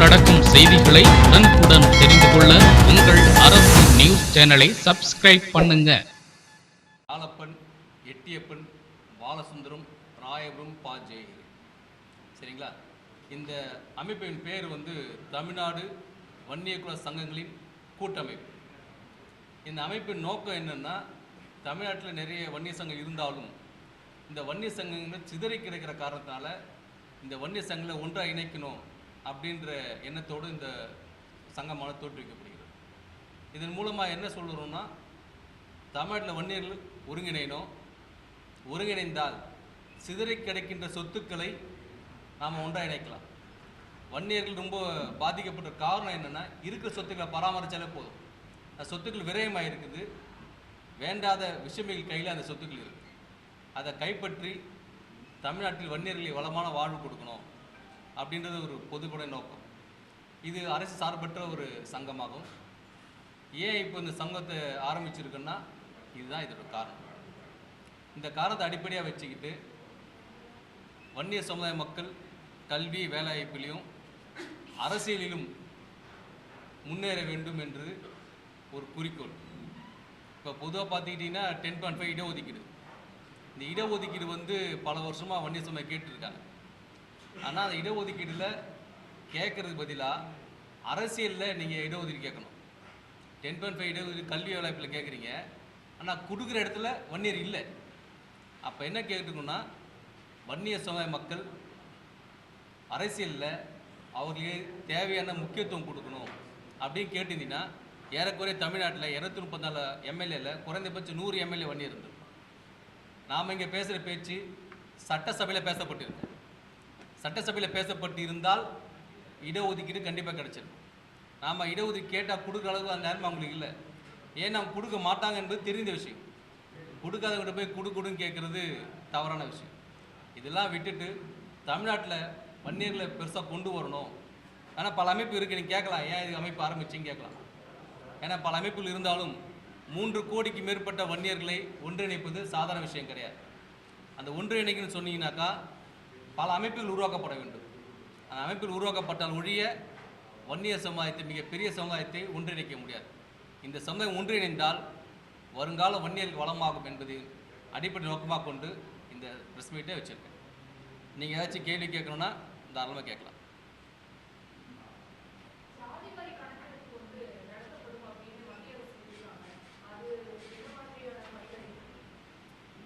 நடக்கும் செய்திகளை உடனுக்குடன் தெரிந்து கொள்ள உங்கள் அரசு நியூஸ் சேனலை சப்ஸ்கிரைப் பண்ணுங்க. ஆலப்பன் எட்டியப்பன் பாலசுந்தரம் ராயபுரம் பா ஜெயகிரி சரிங்களா? இந்த அமைப்பின் பேர் வந்து தமிழ்நாடு வன்னியகுல சங்கங்களின் கூட்டமைப்பு. இந்த அமைப்பின் நோக்கம் என்னென்னா தமிழ்நாட்டில் நிறைய வன்னிய சங்கம் இருந்தாலும் இந்த வன்னிய சங்கங்கள் சிதறி கிடக்கிற காரணத்தினால இந்த வன்னிய சங்கங்களை ஒன்றாக இணைக்கணும் அப்படின்ற எண்ணத்தோடு இந்த சங்கமான தோற்றுவிக்கப்படுகிறது இதன் மூலமாக என்ன சொல்கிறோம்னா தமிழ்நாட்டில் வன்னியர்கள் ஒருங்கிணைனோம் ஒருங்கிணைந்தால் சிதறி கிடைக்கின்ற சொத்துக்களை நாம் ஒன்றாக இணைக்கலாம் வன்னியர்கள் ரொம்ப பாதிக்கப்பட்ட காரணம் என்னென்னா இருக்கிற சொத்துக்களை பராமரித்தாலே போதும். அந்த சொத்துக்கள் விரயமாக இருக்குது. வேண்டாத விஷமிகள் கையில் அந்த சொத்துக்கள் இருக்குது அதை கைப்பற்றி தமிழ்நாட்டில் வன்னியர்களை வளமான வாழ்வு கொடுக்கணும். அப்படின்றது ஒரு பொதுக்குடை நோக்கம். இது அரசு சார்பற்ற ஒரு சங்கமாகும். ஏன் இப்போ இந்த சங்கத்தை ஆரம்பிச்சிருக்குன்னா இதுதான் இதோட காரணம். இந்த காரணத்தை அடிப்படையாக வச்சுக்கிட்டு வன்னிய சமுதாய மக்கள் கல்வி வேலைவாய்ப்பிலையும் அரசியலிலும் முன்னேற வேண்டும் என்று ஒரு குறிக்கோள். இப்போ பொதுவாக பார்த்துக்கிட்டிங்கன்னா டென் பாயிண்ட் ஃபைவ் இடஒதுக்கீடு இந்த இடஒதுக்கீடு வந்து பல வருஷமாக வன்னிய சமுதாயம் கேட்டிருக்காங்க. ஆனால் அந்த இடஒதுக்கீடில் கேட்கறதுக்கு பதிலாக அரசியலில் நீங்கள் இடஒதுக்கீடு கேட்கணும். டென் பாயிண்ட் ஃபைவ் இடஒதுக்கீடு கல்வி வாய்ப்பில் கேட்குறீங்க ஆனால் கொடுக்குற இடத்துல வன்னியர் இல்லை. அப்போ என்ன கேட்டுக்கணும்னா வன்னிய சமுதாய மக்கள் அரசியலில் அவர்களுக்கு தேவையான முக்கியத்துவம் கொடுக்கணும் அப்படின்னு கேட்டிருந்தீங்கன்னா ஏறக்குறைய தமிழ்நாட்டில் இரநூத்தி முப்பத்தாலு எம்எல்ஏல குறைந்தபட்சம் நூறு எம்எல்ஏ வன்னி இருந்தது நாம் இங்கே பேசுகிற பேச்சு சட்டசபையில் பேசப்பட்டிருக்கு. சட்டசபையில் பேசப்பட்டு இருந்தால் இடஒதுக்கீடு கண்டிப்பாக கிடைச்சிருக்கும் நாம் இடஒதுக்கீடு கேட்டால் கொடுக்குற அளவுக்கு அந்த நேரம் அவங்களுக்கு இல்லை. ஏன் நாம் கொடுக்க மாட்டாங்க என்பது தெரிந்த விஷயம். கொடுக்காதவங்கிட்ட போய் கொடு கொடுன்னு கேட்குறது தவறான விஷயம். இதெல்லாம் விட்டுட்டு தமிழ்நாட்டில் வன்னியர்களை பெருசாக கொண்டு வரணும். ஆனால் பல அமைப்பு இருக்குது நீங்கள் கேட்கலாம். ஏன் இது அமைப்பு ஆரம்பிச்சின்னு கேட்கலாம். ஏன்னா பல அமைப்புகள் இருந்தாலும் மூன்று கோடிக்கு மேற்பட்ட வன்னியர்களை ஒன்றிணைப்பது சாதாரண விஷயம் கிடையாது. அந்த ஒன்றிணைக்கணும்னு சொன்னீங்கன்னாக்கா பல அமைப்புகள் உருவாக்கப்பட வேண்டும். அந்த அமைப்பில் உருவாக்கப்பட்டால் ஒழிய வன்னிய சமுதாயத்தை மிகப்பெரிய சமுதாயத்தை ஒன்றிணைக்க முடியாது. இந்த சமுதாயம் ஒன்றிணைந்தால் வருங்கால வன்னியர்கள் வளமாகும் என்பது அடிப்படை நோக்கமாக கொண்டு இந்த ப்ரெஸ் மீட்டை வச்சுருக்கேன். நீங்கள் ஏதாச்சும் கேள்வி கேட்கணுன்னா தாராளமாக கேட்கலாம்.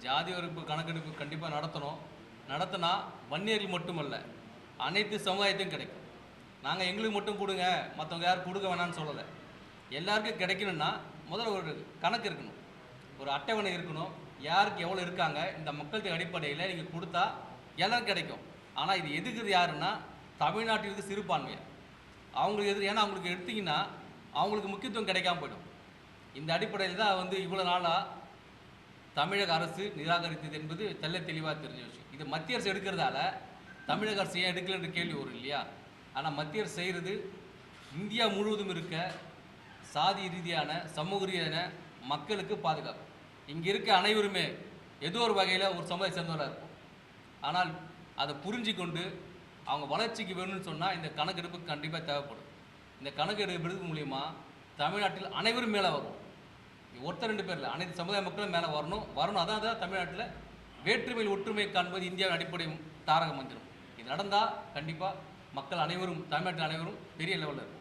ஜாதி வகுப்பு கணக்கெடுப்பு கண்டிப்பாக நடத்தணும். நடத்தினா வன்னியர்கள் மட்டுமல்ல அனைத்து சமுதாயத்தையும் கிடைக்கும். நாங்கள் எங்களுக்கு மட்டும் கொடுங்க மற்றவங்க யாரும் கொடுக்க வேணாம்னு சொல்லலை. எல்லாருக்கும் கிடைக்கணும்னா முதல்ல ஒரு கணக்கு இருக்கணும். ஒரு அட்டவணை இருக்கணும். யாருக்கு எவ்வளோ இருக்காங்க இந்த மக்களுக்கு அடிப்படையில் நீங்கள் கொடுத்தா எல்லாரும் கிடைக்கும். ஆனால் இது எதுக்குது யாருன்னா தமிழ்நாட்டிற்கு சிறுபான்மையர் அவங்களுக்கு எது ஏன்னா அவங்களுக்கு எடுத்தீங்கன்னா அவங்களுக்கு முக்கியத்துவம் கிடைக்காம போயிடும். இந்த அடிப்படையில் தான் வந்து இவ்வளோ நாளாக தமிழக அரசு நிராகரித்தது என்பது தெல்ல தெளிவாக தெரிஞ்ச விஷயம். இது மத்திய அரசு எடுக்கிறதால தமிழக அரசு ஏன் எடுக்கலன்ற கேள்வி வரும் இல்லையா? ஆனால் மத்திய அரசு செய்கிறது இந்தியா முழுவதும் இருக்க சாதி ரீதியான சமூக ரீதியான மக்களுக்கு பாதுகாப்பு. இங்கே இருக்க அனைவருமே ஏதோ ஒரு வகையில் ஒரு சமுதாய சேர்ந்தவராக இருக்கும் ஆனால் அதை புரிஞ்சு கொண்டு அவங்க வளர்ச்சிக்கு வேணும்னு சொன்னால் இந்த கணக்கெடுப்பு கண்டிப்பாக தேவைப்படும். இந்த கணக்கெடுப்பு மூலிமா தமிழ்நாட்டில் அனைவரும் மேலே வரும் ஒருத்தர் ரெண்டு பேரில் அனைத்து சமுதாய மக்களும் மேலே வரணும். வரணும். அதான் தான் தமிழ்நாட்டில் வேற்றுமையில் ஒற்றுமை காண்பது இந்தியாவின் அடிப்படை தாரக மந்திரம். இது நடந்தால் கண்டிப்பாக மக்கள் அனைவரும் தமிழ்நாட்டில் அனைவரும் பெரிய லெவலில் இருக்கும்?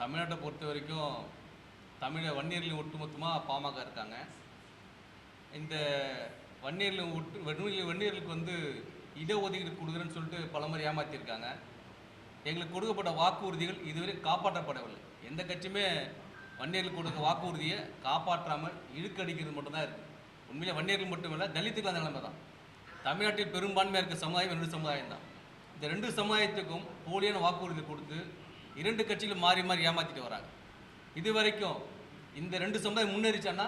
தமிழ்நாட்டை பொறுத்த வரைக்கும் தமிழ வன்னியர்களின் ஒட்டுமொத்தமாக பாமக இருக்காங்க. இந்த வன்னியர்களின் ஒட்டு வன்னியர்கள் வன்னியர்களுக்கு வந்து இடஒதுக்கீடு கொடுக்குறேன்னு சொல்லிட்டு பலமுறை ஏமாற்றியிருக்காங்க எங்களுக்கு கொடுக்கப்பட்ட வாக்குறுதிகள் இதுவரை காப்பாற்றப்படவில்லை. எந்த கட்சியுமே வன்னியர்களுக்கு கொடுக்க வாக்குறுதியை காப்பாற்றாமல் இழுக்கடிக்கிறது மட்டும்தான் இருக்குது உண்மையிலே வன்னியர்கள் மட்டுமில்லை தலித்துக்கு தலித்துக்கள் அந்த நிலைமை தான் தமிழ்நாட்டில் பெரும்பான்மையாக இருக்க சமுதாயம் ரெண்டு சமுதாயம் தான் இந்த ரெண்டு சமுதாயத்துக்கும் போலியான வாக்குறுதி கொடுத்து இரண்டு கட்சிகளும் மாறி மாறி ஏமாற்றிட்டு வராங்க. இது வரைக்கும் இந்த ரெண்டு சமுதாயம் முன்னேறிச்சான்னா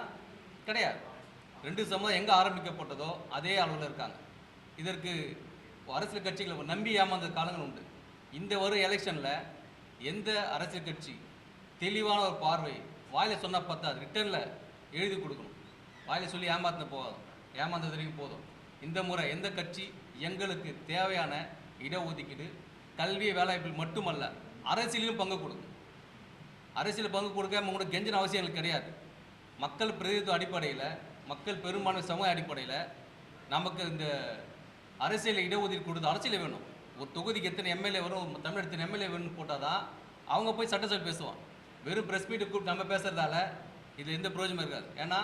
கிடையாது. ரெண்டு சமுதாயம் எங்கே ஆரம்பிக்கப்பட்டதோ அதே அளவில் இருக்காங்க. இதற்கு அரசியல் கட்சிகளை நம்பி ஏமாந்த காலங்கள் உண்டு. இந்த வரும் எலெக்ஷனில் எந்த அரசியல் கட்சி தெளிவான ஒரு பார்வை வாயில் சொன்னால் பத்தாது. ரிட்டர்னில் எழுதி கொடுக்கணும். வாயில் சொல்லி ஏமாத்தின போதும். ஏமாந்தது வரைக்கும் போதும். இந்த முறை எந்த கட்சி எங்களுக்கு தேவையான இடஒதுக்கீடு கல்வி வேலைவாய்ப்பில் மட்டுமல்ல அரசியலிலும் பங்கு கொடுக்கும். அரசியல் பங்கு கொடுக்க உங்களுக்கு கெஞ்சின அவசியம் எங்களுக்கு கிடையாது. மக்கள் பிரதிநிதித்துவ அடிப்படையில் மக்கள் பெரும்பான்மை சமூக அடிப்படையில் நமக்கு இந்த அரசியல் இடஒதுக்கீடு கொடுத்து அரசியல் வேணும். ஒரு தொகுதிக்கு எத்தனை எம்எல்ஏ வரும் தமிழகத்தின் எம்எல்ஏ வேணும்னு போட்டால் தான் அவங்க போய் சட்டசபை பேசுவான் வெறும் ப்ரெஸ் மீட்டு கூப்பிட்டு நம்ம பேசுறதால இது எந்த பிரயோஜனம் இருக்காது. ஏன்னா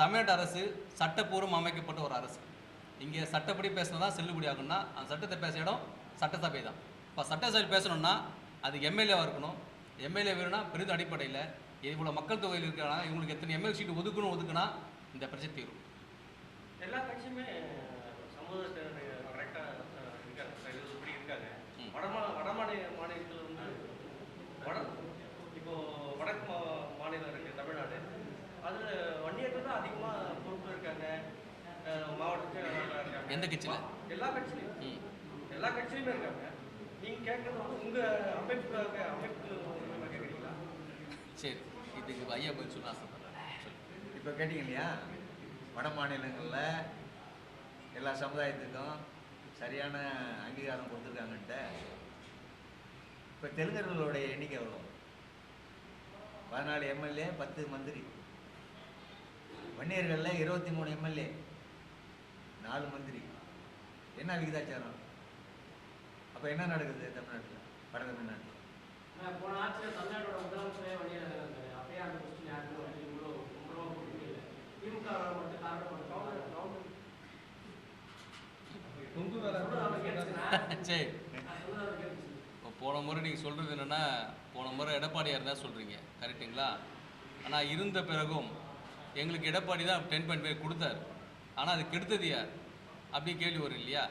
தமிழ்நாடு அரசு சட்டப்பூர்வம் அமைக்கப்பட்ட ஒரு அரசு. இங்கே சட்டப்படி பேசினா தான் செல்லுபடி ஆகும்னா அந்த சட்டத்தை பேச இடம் சட்டசபை தான். இப்போ சட்டசபை பேசணும்னா அது எம்எல்ஏவாக இருக்கணும். எம்எல்ஏ வேணும்னா பெரிதும் அடிப்படையில் இவ்வளோ மக்கள் தொகையில் இருக்கிறாங்க இவங்களுக்கு எத்தனை எம்எல்ஏ சீட்டு ஒதுக்கணும் ஒதுக்குனா இந்த பிரச்சனை தீரும். எல்லா கட்சியுமே சமூகத்தினுடைய கரெக்டாக இருக்காங்க இப்படி இருக்காங்க. வடமா வட மாநில மாநிலத்தில் வந்து வட இப்போ வடக்கு மா மாநிலம் இருக்குது தமிழ்நாடு. அதில் வன்னியர்கள் தான் அதிகமாக பொறுப்பு இருக்காங்க. மாவட்டத்தில் எந்த கட்சியில்? எல்லா கட்சியிலையும். எல்லா கட்சியிலுமே இருக்காங்க. நீங்கள் கேட்குறது வந்து உங்கள் அமைப்பு கேட்குறீங்களா சரி இதுக்கு ஐயா பதில் சொல்ல ஆசைப்படுறேன் இப்போ கேட்டிங்க இல்லையா வட மாநிலங்களில் எல்லா சமுதாயத்துக்கும் சரியான அங்கீகாரம் கொடுத்துருக்காங்கன்ட்டு. இப்போ தெலுங்கர்களுடைய எண்ணிக்கை எவ்வளோ? பதினாலு எம்எல்ஏ பத்து மந்திரி. வன்னியர்களில் இருபத்தி மூணு எம்எல்ஏ நாலு மந்திரி. என்ன விகிதாச்சாரம்? அப்போ என்ன நடக்குது தமிழ்நாட்டில்? வட தமிழ்நாட்டில். போன ஆட்சியில் தமிழ்நாட்டோட முதலமைச்சரே வழியாக அப்பயே அந்த கொஸ்டின் யாருக்கும் வந்து இவ்வளோ ரொம்ப கொடுக்கல திமுக மட்டும் காரணம் போன முறை நீங்கள் சொல்கிறது என்னென்னா போன முறை எடப்பாடியாக இருந்தால் சொல்கிறீங்க கரெக்டுங்களா ஆனால் இருந்த பிறகும் எங்களுக்கு எடப்பாடி தான் டென் பாயிண்ட் ஃபைவ் கொடுத்தாரு. ஆனால் அது கெடுத்தது யார்? அப்படி கேள்வி வரும் இல்லையா?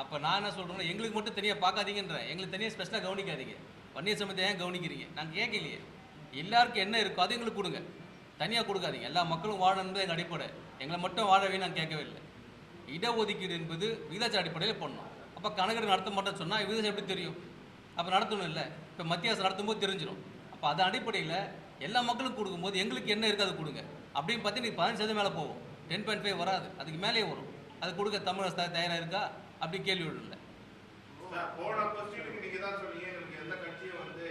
அப்போ நான் என்ன சொல்கிறேன்னா எங்களுக்கு மட்டும் தனியாக பார்க்காதீங்கன்றேன். எங்களுக்கு தனியாக ஸ்பெஷலாக கவனிக்காதீங்க. வன்னியர் சமயத்தை ஏன் கவனிக்கிறீங்க? நாங்கள் கேட்கலையே. எல்லாருக்கும் என்ன இருக்கோ அது எங்களுக்கு கொடுங்க. தனியாக கொடுக்காதீங்க. எல்லா மக்களும் வாழணுன்றது எங்கள் அடிப்படை. எங்களை மட்டும் வாழவே நாங்கள் கேட்கவே இல்லை இடஒதுக்கீடு என்பது விகிதாச்சார அடிப்படையில் பண்ணோம் அப்போ கணக்கெடுப்பு நடத்த மாட்டேன்னு சொன்னால் விகிதாச்சாரம் எப்படி தெரியும்? அப்போ நடத்தணும் இல்லை இப்போ மத்திய அரசு நடத்தும்போது தெரிஞ்சிடும் அப்போ அதன் அடிப்படையில் எல்லா மக்களுக்கும் கொடுக்கும்போது எங்களுக்கு என்ன இருக்குது அது கொடுங்க. அப்படின்னு பார்த்து நீ பதினஞ்சு சதவீதம் மேலே போகும். டென் பாயிண்ட் ஃபைவ் வராது. அதுக்கு மேலேயே வரும். அது கொடுக்க தமிழ் அரசு தயாராக இருக்கா? அப்படி கேள்வி இல்லை சார், போன கொஸ்டினுக்கு நீங்க தான் சொன்னீங்க எங்களுக்கு எந்த கட்சியும் வந்து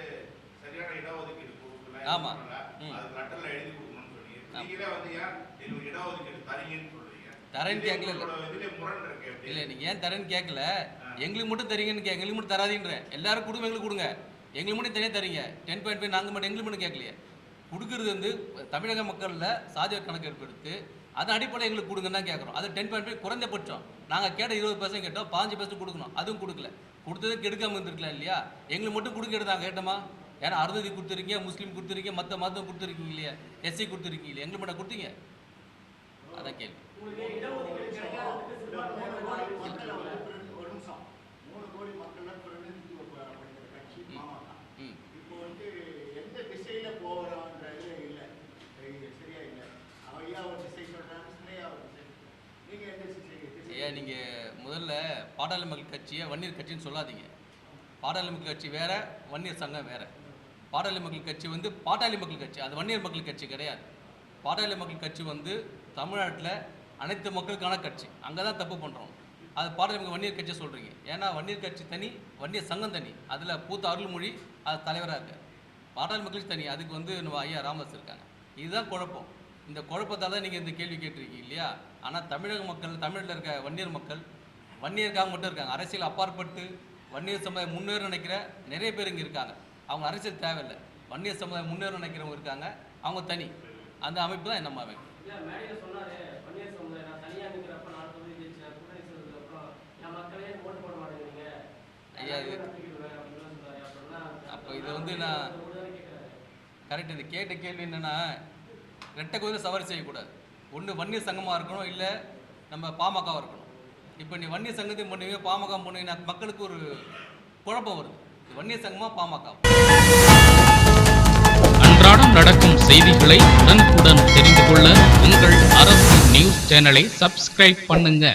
சரியான இடஒதுக்கீடு கொடுக்கல ஆமா. பண்ணல. ம். அது லெட்டர்ல எழுதி கொடுக்கணும்னு சொன்னீங்க ஆமா. நீங்களே வந்து ஏன் எங்களுக்கு இடஒதுக்கீடு தரீங்கன்னு சொல்றீங்க? தரேன்னு கேட்கல. இல்லை. நீங்கள் ஏன் தரேன்னு கேட்கல? எங்களுக்கு மட்டும் தரீங்கன்னு எங்களுக்கு மட்டும் தராதீன்றேன். எல்லாரும் கொடுங்க எங்களுக்கு கொடுங்க. எங்களுக்கு மட்டும் தனியாக தரீங்க. டென் பாயிண்ட் ஃபைவ் நாங்கள் மட்டும் எங்களுக்கு மட்டும் கேட்கலையே. கொடுக்குறது வந்து தமிழக மக்களில் சாதிய கணக்கெடுப்பு எடுத்து அதன் அடிப்படையில் எங்களுக்கு கொடுங்கன்னு தான் கேட்குறோம். அது டென் பாயிண்ட் ஃபைவ் குறைந்தபட்சம். நாங்கள் கேட்ட இருபது பர்சன்ட் கேட்டோம் பாஞ்சு பர்சன்ட் கொடுக்கணும். அதுவும் கொடுக்கல. கொடுத்தது கெடுக்காம இருந்திருக்கலாம் இல்லையா? எங்களுக்கு மட்டும் கொடுக்க நாங்கள் கேட்டோமா? ஏன்னா அறுபது கொடுத்துருக்கீங்க முஸ்லீம் கொடுத்துருக்கீங்க மற்ற மதம் கொடுத்துருக்கீங்க இல்லையா? எஸ்சி கொடுத்துருக்கீங்க இல்லையா? எங்களுக்கு மட்டும் கொடுத்தீங்க? அதான் கேள்வி. இப்போ வந்து எந்த திசையில போகிறோன்றது இல்லை இது சரியா இல்லை ஐயா ஒரு திசை சொல்றாங்க சின்னையா ஒரு திசை நீங்க எந்த திசை திசை ஐயா நீங்கள் முதல்ல மக்கள் கட்சியை வன்னியர் கட்சின்னு சொல்லாதீங்க. மக்கள் கட்சி வேற வன்னியர் சங்கம் வேற. பாட்டாளி மக்கள் கட்சி வந்து பாட்டாளி மக்கள் கட்சி அது வன்னியர் மக்கள் கட்சி கிடையாது. பாட்டாளி மக்கள் கட்சி வந்து தமிழ்நாட்டில் அனைத்து மக்களுக்கான கட்சி. அங்கே தான் தப்பு பண்ணுறோம் அது பாட்டாளி மக்கள் வன்னியர் கட்சியை சொல்கிறீங்க ஏன்னா வன்னியர் கட்சி தனி வன்னியர் சங்கம் தனி. அதில் பூத்த அருள்மொழி அது தலைவராக இருக்கார். பாட்டாளி மக்கள் தனி. அதுக்கு வந்து நம்ம ஐயா ராமதாஸ் இருக்காங்க. இதுதான் குழப்பம். இந்த குழப்பத்தால் தான் நீங்கள் இந்த கேள்வி கேட்டிருக்கீங்க இல்லையா? ஆனால் தமிழக மக்கள் தமிழில் இருக்க வன்னியர் மக்கள் வன்னியருக்காக மட்டும் இருக்காங்க. அரசியல் அப்பாற்பட்டு வன்னியர் சமுதாயம் முன்னேற நினைக்கிற நிறைய பேர் இங்கே இருக்காங்க. அவங்க அரசியல் தேவையில்லை. வன்னியர் சமுதாயம் முன்னேற நினைக்கிறவங்க இருக்காங்க. அவங்க தனி. அந்த அமைப்பு தான் நம்ம அமைப்பு. ஐயா, இது- அப்போ இது வந்து நான் கரெக்ட் இது கேட்ட கேள்வி என்னன்னா ரெட்டை குதிரை சவாரி செய்யக்கூடாது. ஒன்று வன்னியர் சங்கமாக இருக்கணும் இல்லை நம்ம பாமகவாக இருக்கணும். இப்போ நீ வன்னியர் சங்கத்தையும் பண்ணுவீங்க பாமக பண்ணுவீங்கன்னா மக்களுக்கு ஒரு குழப்பம் வருது. இது வன்னியர் சங்கமா பாமக? அன்றாடம் நடக்கும் செய்திகளை உடனுக்குடன் தெரிந்து கொள்ள உங்கள் அரசு நியூஸ் சேனலை சப்ஸ்கிரைப் பண்ணுங்க.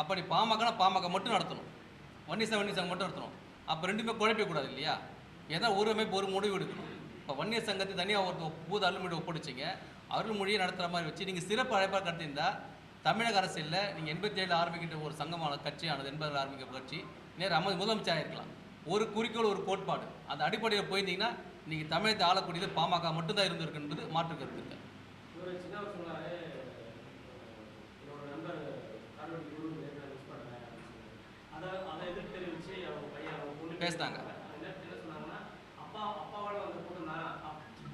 அப்படி பாமகனா பாமக மட்டும் நடத்தணும். வன்னியர் சங்கம் வன்னியர் சங்கம் மட்டும் நடத்தணும். அப்போ ரெண்டுமே குழப்பிக்கூடாது இல்லையா? ஏன்னா ஒரு அமைப்பு ஒரு முடிவு எடுக்கணும். இப்போ வன்னியர் சங்கத்தை தனியாக ஒரு பூத அருள்மொழி ஒப்படைச்சிங்க. அருள்மொழியை நடத்துகிற மாதிரி வச்சு நீங்கள் சிறப்பு அழைப்பாக நடத்தியிருந்தா தமிழக அரசியலில் நீங்கள் எண்பத்தி ஏழு ஆரம்பிக்கின்ற ஒரு சங்கமான கட்சியானது எண்பதில் ஆரம்பிக்கிற கட்சி நேரம் அமது முதலமைச்சராக இருக்கலாம். ஒரு குறிக்கோள் ஒரு கோட்பாடு. அந்த அடிப்படையில் போயிருந்தீங்கன்னா நீங்கள் தமிழகத்தை ஆளக்கூடியது பாமக மட்டும்தான் இருந்திருக்கு என்பது மாற்று கருத்து பேசுனாங்க.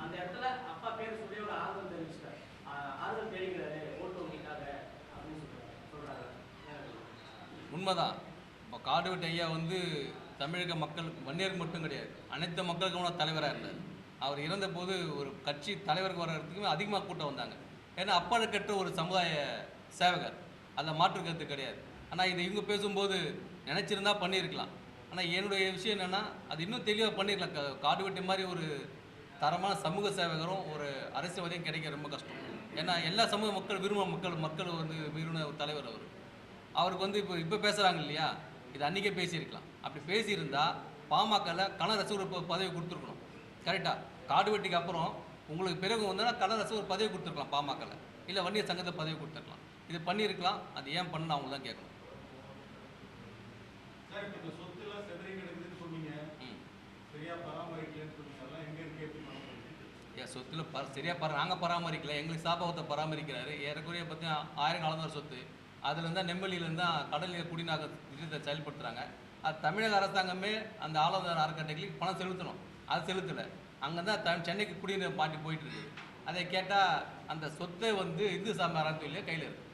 அந்த இடத்துல அப்பா பேர் சொல்லி ஒரு ஆறுதல் தெரிவிச்சிட்டார். ஆறுதல் தெரிவிக்கிறாரு ஓட்டு வங்கிக்காக அப்படின்னு சொல்றாங்க உண்மைதான். இப்போ காடுவெட்டி ஐயா வந்து தமிழக மக்களுக்கு வன்னியருக்கு மட்டும் கிடையாது. அனைத்து மக்களுக்குமான தலைவராக இருந்தார். அவர் இறந்தபோது ஒரு கட்சி தலைவருக்கு வர்றதுக்குமே அதிகமாக கூட்டம் வந்தாங்க. ஏன்னா அப்பாடு கற்ற ஒரு சமுதாய சேவகர். அதில் மாற்று கருத்து கிடையாது. ஆனால் இதை இவங்க பேசும்போது நினச்சிருந்தா பண்ணியிருக்கலாம். ஆனால் என்னுடைய விஷயம் என்னென்னா அது இன்னும் தெளிவாக பண்ணியிருக்கலாம் கா- காடுவெட்டி மாதிரி ஒரு தரமான சமூக சேவகரும் ஒரு அரசியல்வாதியும் கிடைக்க ரொம்ப கஷ்டம். ஏன்னா எல்லா சமூக மக்கள் விரும்ப மக்கள் மக்கள் வந்து விரும்பின ஒரு தலைவர் அவர். அவருக்கு வந்து இப்போ இப்போ பேசுகிறாங்க இல்லையா? இது அன்றைக்கே பேசியிருக்கலாம். அப்படி பேசியிருந்தா பாமகவில் கள ரசிகர் பதவி கொடுத்துருக்கணும். கரெக்டாக காடு வெட்டிக்கு அப்புறம் உங்களுக்கு பிறகு வந்தால் கள ரசிகர் பதவி கொடுத்துருக்கலாம் பாமகவில் இல்லை வன்னியர் சங்கத்தை பதவி கொடுத்துருக்கலாம். இது பண்ணியிருக்கலாம். அது ஏன் பண்ணணும் அவங்க தான் கேட்கணும். ம். சரியா சொத்துல பர நாங்கள் பராமரிக்கல. எங்களுக்கு சாப்பாவத்தை பராமரிக்கிறாரு. ஏறக்குறைய பார்த்தீங்கன்னா ஆயிரம் கலந்தார் சொத்து. அதுலேருந்து இருந்தால் நெம்மலியிலேருந்து தான் கடல் குடிநாக திட்டத்தை செயல்படுத்துகிறாங்க அது தமிழக அரசாங்கமே அந்த ஆலோசனை அறக்கட்டளைக்கு பணம் செலுத்தணும். அது செலுத்தலை. அங்கே தான் த சென்னைக்கு குடிநீர் பாட்டி போயிட்டு இருக்குது அதை கேட்டால் அந்த சொத்தை வந்து இந்து சாமி அறக்கட்டளையிலே கையில் இருக்குது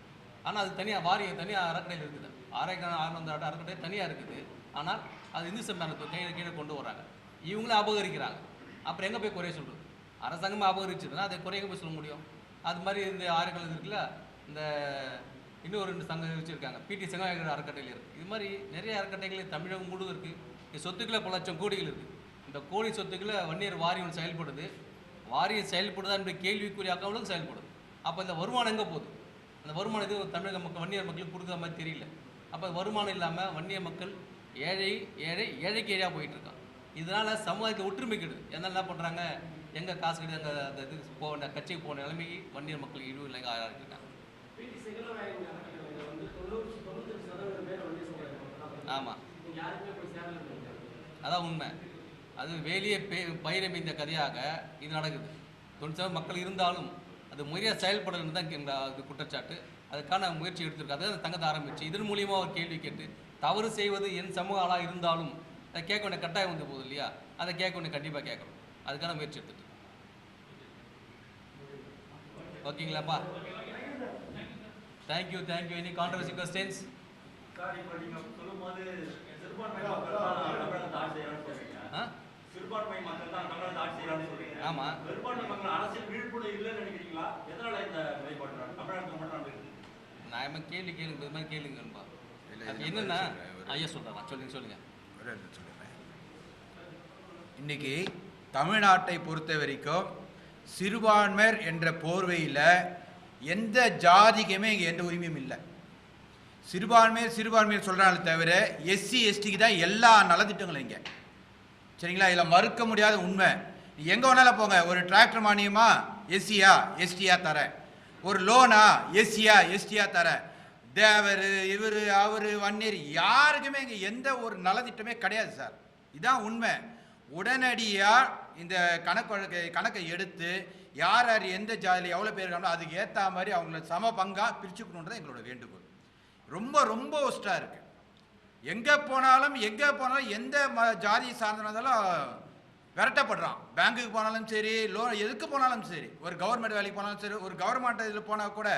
ஆனால் அது தனியாக வாரியம் தனியாக அறக்கடையில் இருக்குது. ஆரோக்கிய ஆனந்த அறக்கட்டை தனியாக இருக்குது. ஆனால் அது இந்து சம்மேளனத்தை கையில் கீழே கொண்டு வராங்க. இவங்களும் அபகரிக்கிறாங்க. அப்புறம் எங்கே போய் குறைய சொல்கிறது அரசாங்கமே அபகரிச்சதுன்னா அதை குறைய போய் சொல்ல முடியும். அது மாதிரி இந்த ஆறுகள் இருக்குல்ல இந்த இன்னும் ரெண்டு சங்கம் வச்சுருக்காங்க. பிடி சங்கம் அறக்கட்டையில் இருக்குது இது மாதிரி நிறைய அறக்கட்டைகள் தமிழகம் கூட இருக்குது இந்த சொத்துக்களை பல லட்சம் கோடிகள் இருக்குது இந்த கோடி சொத்துக்களை வன்னியர் வாரியம் செயல்படுது. வாரியம் செயல்படுதா என்ற கேள்விக்குரிய அக்கௌண்ட்டும் செயல்படுது அப்போ இந்த வருமானம் எங்கே போகுது? அந்த வருமானம் இது தமிழக மக்கள் வன்னியர் மக்களுக்கு கொடுக்குற மாதிரி தெரியல. அப்போ வருமானம் இல்லாமல் வன்னிய மக்கள் ஏழை ஏழை ஏழைக்கு ஏழையாக போயிட்டுருக்கான் இதனால் சமுதாயத்தை ஒற்றுமை கெடுது. என்ன என்ன பண்ணுறாங்க எங்கே காசு கிடையாது அந்த இது போன கட்சிக்கு போன நிலைமைக்கு வன்னியர் மக்கள் இழிவு இல்லைங்க ஆளாகிருக்காங்க ஆமாம் அதான் உண்மை. அது வேலியே பே பயிரமைந்த கதையாக இது நடக்குது. தொண்ணூறு மக்கள் இருந்தாலும் அது முறையாக செயல்படலன்னு தான் அது குற்றச்சாட்டு. அதுக்கான முயற்சி எடுத்திருக்கு அதை தங்கத்தை ஆரம்பிச்சு. இதன் மூலியமாக ஒரு கேள்வி கேட்டு தவறு செய்வது என் சமூக ஆளாக இருந்தாலும் அதை கேட்க வேண்டிய கட்டாயம் வந்து போகுது இல்லையா? அதை கேட்க வேண்டிய கண்டிப்பாக கேட்கணும். அதுக்கான முயற்சி எடுத்துட்டு. ஓகேங்களாப்பா? Thank you thank you any controversy questions sir இப்போ நீங்க சொல்லும்போது சிறுபான்மை மக்கள் தான் ஆட்சி செய்யறான்னு சொல்றீங்க. ஆ? சிறுபான்மை மக்கள் தான் தமிழகத்தை ஆட்சி செய்யறான்னு சொல்றீங்க. ஆமா. பெரும்பான்மை மக்கள் அரசியல் விழிப்புணர்வு இல்லைன்னு நினைக்கிறீங்களா? எதனால இந்த நிலைப்பாடு தமிழகத்துக்கு மட்டும் நடக்குது நான் என்ன கேள்வி கேளுங்க இது மாதிரி இதுல என்னன்னா ஐயா சொல்கிறேன் சொல்லுங்க சொல்லுங்க. ஒரே நிமிஷம் சொல்லிடுறேன் இன்னைக்கு தமிழ்நாட்டை பொறுத்த வரைக்கும் சிறுபான்மையர் என்ற போர்வையில் எந்த ஜாதிக்குமே இங்கே எந்த உரிமையும் இல்லை. சிறுபான்மையர் சிறுபான்மையர் சொல்கிறாங்களே தவிர எஸ்சி எஸ்டிக்கு தான் எல்லா நலத்திட்டங்களும் இங்கே. சரிங்களா? இதில் மறுக்க முடியாத உண்மை. எங்கே வேணாலும் போங்க. ஒரு டிராக்டர் மானியமா? எஸ்சியா? எஸ்டியா தரேன் ஒரு லோனா? எஸ்சியா? எஸ்டியா தரேன் தேவர் இவர் அவர் வன்னியர் யாருக்குமே இங்கே எந்த ஒரு நலத்திட்டமே கிடையாது சார். இதான் உண்மை. உடனடியாக இந்த கணக்கு வழக்கை கணக்கை எடுத்து யார் யார் எந்த ஜாதியில் எவ்வளோ பேர் இருக்காங்களோ அதுக்கு ஏற்ற மாதிரி அவங்கள சம பங்காக பிரிச்சுக்கணுன்றது எங்களோட வேண்டுகோள். ரொம்ப ரொம்ப ஒஸ்ட்டாக இருக்குது எங்கே போனாலும் எங்கே போனாலும் எந்த ம ஜாதி சார்ந்தனாலும் விரட்டப்படுறான். பேங்க்குக்கு போனாலும் சரி லோன் எதுக்கு போனாலும் சரி ஒரு கவர்மெண்ட் வேலைக்கு போனாலும் சரி ஒரு கவர்மெண்ட் இதில் போனால் கூட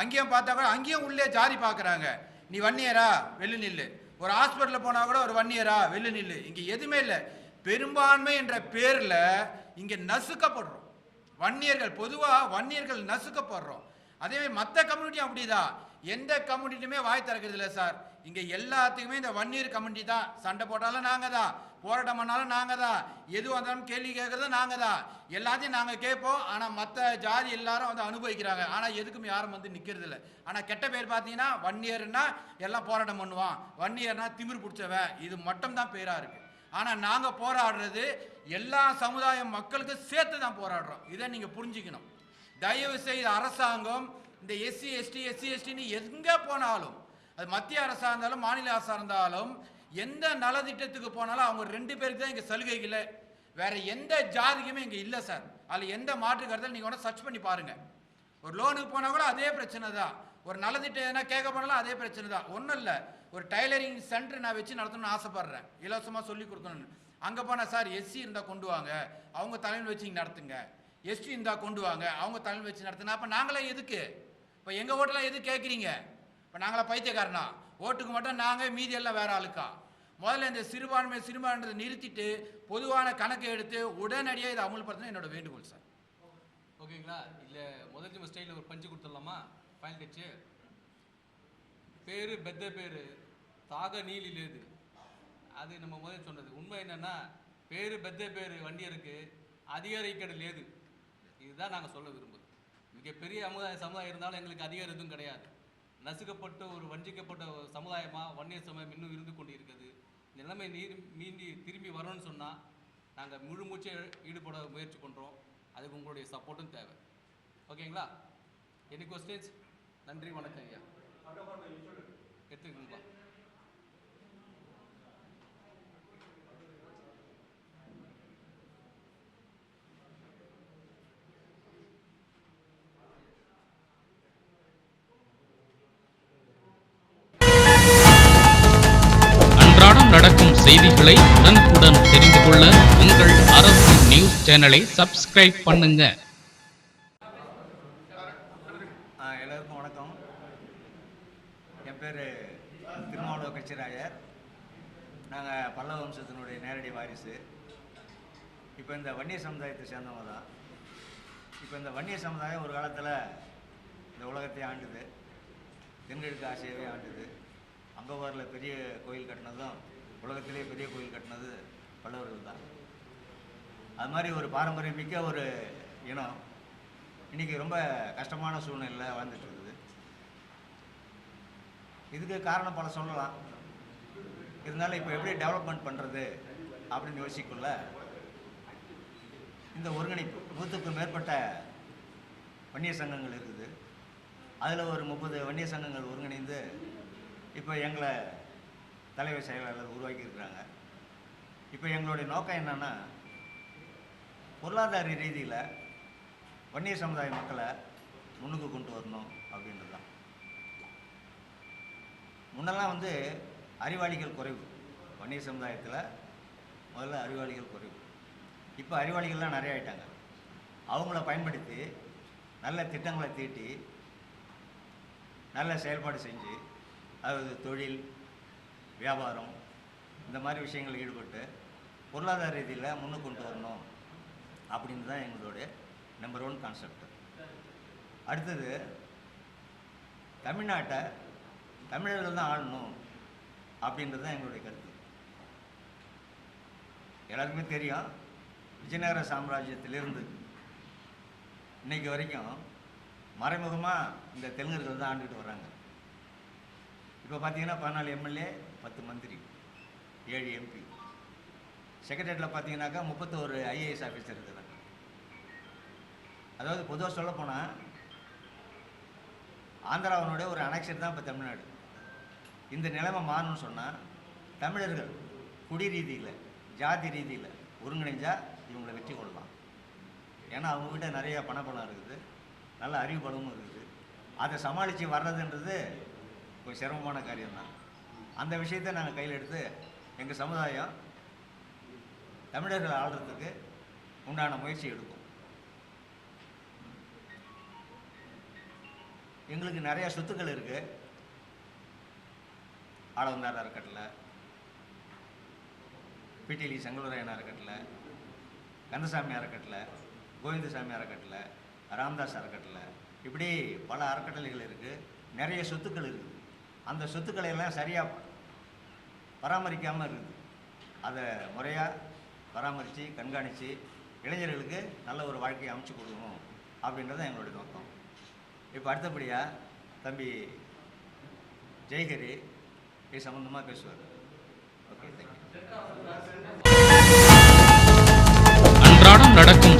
அங்கேயும் பார்த்தா கூட அங்கேயும் உள்ளே ஜாதி பார்க்குறாங்க நீ வன்னியரா வெள்ளு நில்லு. ஒரு ஹாஸ்பிட்டலில் போனால் கூட ஒரு வன்னியரா வெள்ளு நில்லு. இங்கே எதுவுமே இல்லை. பெரும்பான்மை என்ற பேரில் இங்கே நசுக்கப்படுறோம். வன்னியர்கள் பொதுவாக வன்னியர்கள் நசுக்கப்படுறோம். அதே மாதிரி மற்ற கம்யூனிட்டியும் அப்படிதான் எந்த கம்யூனிட்டியுமே வாய் திறக்கிறது இல்லை சார். இங்கே எல்லாத்துக்குமே இந்த வன்னியர் கம்யூனிட்டி தான். சண்டை போட்டாலும் நாங்கள் தான் போராட்டம் பண்ணாலும் நாங்கள் தான் எது வந்தாலும் கேள்வி கேட்குறதும் நாங்கள் தான் எல்லாத்தையும் நாங்கள் கேட்போம். ஆனால் மற்ற ஜாதி எல்லாரும் வந்து அனுபவிக்கிறாங்க. ஆனால் எதுக்கும் யாரும் வந்து நிற்கிறது இல்லை ஆனால் கெட்ட பேர் பார்த்தீங்கன்னா வன்னியர்னா எல்லாம் போராட்டம் பண்ணுவான். வன்னியர்னா திமிர் பிடிச்சவன். இது மட்டும்தான் பேராக இருக்குது ஆனால் நாங்கள் போராடுறது எல்லா சமுதாய மக்களுக்கும் சேர்த்து தான் போராடுறோம். இதை நீங்கள் புரிஞ்சுக்கணும். தயவு செய்து அரசாங்கம் இந்த எஸ்சி எஸ்டி எஸ்சி எஸ்டின்னு எங்கே போனாலும் அது மத்திய அரசாக இருந்தாலும் மாநில அரசாக இருந்தாலும் எந்த நலத்திட்டத்துக்கு போனாலும் அவங்க ரெண்டு பேருக்கு தான் இங்கே சலுகைகள் வேறு எந்த ஜாதிக்குமே இங்கே இல்லை சார். அதில் எந்த மாற்று கருத்தில் நீங்கள் வேணால் சர்ச் பண்ணி பாருங்கள் ஒரு லோனுக்கு போனால் கூட அதே பிரச்சனை தான். ஒரு நலத்திட்டம் எதனா கேட்க போனாலும் அதே பிரச்சனை தான். ஒன்றும் இல்லை. ஒரு டைலரிங் சென்டர் நான் வச்சு நடத்தணும்னு ஆசைப்பட்றேன். இலவசமாக சொல்லி கொடுக்கணும்னு. அங்கே போனால் சார் எஸ்சி இருந்தால் கொண்டு வாங்க. அவங்க தலைமையில் வச்சு இங்கே நடத்துங்க. எஸ்டி இருந்தால் கொண்டு வாங்க. அவங்க தலைமையில் வச்சு நடத்துங்க. அப்போ நாங்களே எதுக்கு? இப்போ எங்கள் ஓட்டெலாம் எது கேட்குறீங்க இப்போ நாங்களா பைத்தியக்காரனா? ஓட்டுக்கு மட்டும் நாங்கள் மீதி எல்லாம் ஆளுக்கா? முதல்ல இந்த சிறுபான்மை சிறுபான்மையை நிறுத்திட்டு பொதுவான கணக்கை எடுத்து உடனடியாக இதை அமுல்படுத்தணும் என்னோட வேண்டுகோள் சார். ஓகேங்களா? இல்லை முதல் நம்ம ஸ்டைலில் ஒரு பஞ்சு கொடுத்துடலாமா? ஃபைனல் டச்சு பேரு பெத்த பேர் தாக நீலி லேது அது நம்ம முதல் சொன்னது. உண்மை என்னென்னா பேரு பெத்த பேர் வண்டியருக்கு அதிகாரிக்கடு லேது இதுதான் நாங்கள் சொல்ல விரும்புது மிகப்பெரிய சமுதாய சமுதாயம் இருந்தாலும் எங்களுக்கு அதிகாரம் எதுவும் கிடையாது. நசுக்கப்பட்ட ஒரு வஞ்சிக்கப்பட்ட ஒரு சமுதாயமாக வன்னியர் சமுதாயம் இன்னும் இருந்து கொண்டு இருக்குது இந்த நிலைமை நீர் மீண்டி திரும்பி வரணும்னு சொன்னால் நாங்கள் முழு மூச்சை ஈடுபட முயற்சி பண்ணுறோம் அதுக்கு உங்களுடைய சப்போர்ட்டும் தேவை. ஓகேங்களா எனி கொஸ்டின்ஸ் நன்றி வணக்கம் ஐயா. அன்றாடம் நடக்கும் செய்திகளை உடனுக்குடன் தெரிந்து கொள்ள உங்கள் அரசு நியூஸ் சேனலை சப்ஸ்கிரைப் பண்ணுங்க ஆ, எல்லாருக்கும் வணக்கம் என் பேர் திருமாவளவ கச்சிராயர் நாங்கள் பல்லவ வம்சத்தினுடைய நேரடி வாரிசு இப்போ இந்த வன்னிய சமுதாயத்தை சேர்ந்தவங்க தான் இப்போ இந்த வன்னிய சமுதாயம் ஒரு காலத்தில் இந்த உலகத்தை ஆண்டுது. தென்கிழக்கு ஆசியாவே ஆண்டுது. அங்கவாரில் பெரிய கோயில் கட்டினதும் உலகத்திலே பெரிய கோயில் கட்டினது பல்லவர்கள் தான். அது மாதிரி ஒரு பாரம்பரியமிக்க ஒரு இனம் இன்றைக்கி ரொம்ப கஷ்டமான சூழ்நிலையில் வாழ்ந்துட்டு இருக்குது. இதுக்கு காரணம் பல சொல்லலாம். இருந்தாலும் இப்போ எப்படி டெவலப்மெண்ட் பண்ணுறது அப்படின்னு யோசிக்குள்ள இந்த ஒருங்கிணைப்பு நூற்றுக்கும் மேற்பட்ட வன்னிய சங்கங்கள் இருக்குது. அதில் ஒரு முப்பது வன்னிய சங்கங்கள் ஒருங்கிணைந்து இப்போ எங்களை தலைவர் செயலாளர் உருவாக்கியிருக்கிறாங்க. இப்போ எங்களுடைய நோக்கம் என்னென்னா பொருளாதார ரீதியில் வன்னிய சமுதாய மக்களை முன்னுக்கு கொண்டு வரணும் அப்படின்றது தான். முன்னெல்லாம் வந்து அறிவாளிகள் குறைவு. வன்னிய சமுதாயத்தில் முதல்ல அறிவாளிகள் குறைவு. இப்போ அறிவாளிகள்லாம் நிறைய ஆயிட்டாங்க. அவங்கள பயன்படுத்தி நல்ல திட்டங்களை தீட்டி நல்ல செயல்பாடு செஞ்சு அதாவது தொழில் வியாபாரம் இந்த மாதிரி விஷயங்களில் ஈடுபட்டு பொருளாதார ரீதியில் முன்னுக்கு கொண்டு வரணும் அப்படின்னு தான் எங்களுடைய நம்பர் ஒன் கான்செப்ட் அடுத்தது தமிழ்நாட்டை தமிழர்கள் தான் ஆளணும் அப்படின்றது தான் எங்களுடைய கருத்து. எல்லாருக்குமே தெரியும். விஜயநகர சாம்ராஜ்யத்திலிருந்து இன்னைக்கு வரைக்கும் மறைமுகமாக இந்த தெலுங்கர்கள் தான் ஆண்டுகிட்டு வர்றாங்க. இப்போ பார்த்தீங்கன்னா பதினாலு எம்எல்ஏ பத்து மந்திரி ஏழு எம்பி. செக்ரட்டரியில் பார்த்தீங்கன்னாக்கா முப்பத்தோரு ஐஏஎஸ் ஆஃபீஸர் இருக்கிறாங்க. அதாவது பொதுவாக சொல்லப்போனால் ஆந்திராவினுடைய ஒரு அனெக்ஷன் தான் இப்போ தமிழ்நாடு. இந்த நிலைமை மாறணும்னு சொன்னால் தமிழர்கள் குடி ரீதியில் ஜாதி ரீதியில் ஒருங்கிணைஞ்சா இவங்களை வெற்றி கொள்ளலாம். ஏன்னா அவங்ககிட்ட நிறைய பணப்பணம் இருக்குது. நல்ல அறிவு பலமும் இருக்குது. அதை சமாளித்து வர்றதுன்றது ஒரு சிரமமான காரியம்தான். அந்த விஷயத்தை நாங்கள் கையில் எடுத்து எங்கள் சமுதாயம் தமிழர்கள் ஆள்றதுக்கு உண்டான முயற்சி எடுக்கும். எங்களுக்கு நிறைய சொத்துக்கள் இருக்குது ஆளவந்தாரா இருக்கட்டில் பிடிலி செங்கலுரையன் இருக்கட்டில் கந்தசாமி அறக்கட்டளை கோவிந்தசாமி அறக்கட்டளை ராம்தாஸ் அறக்கட்டளை இப்படி பல அறக்கட்டளைகள் இருக்குது நிறைய சொத்துக்கள் இருக்குது. அந்த சொத்துக்களை எல்லாம் சரியாக பராமரிக்காமல் இருக்குது. அதை முறையாக பராமரித்து கண்காணித்து இளைஞர்களுக்கு நல்ல ஒரு வாழ்க்கையை அமைச்சு கொடுக்கணும் அப்படின்றது தான் எங்களுடைய நோக்கம். இப்போ அடுத்தபடியாக தம்பி ஜெய்ஹரி இது சம்மந்தமாக பேசுவார். Okay thank you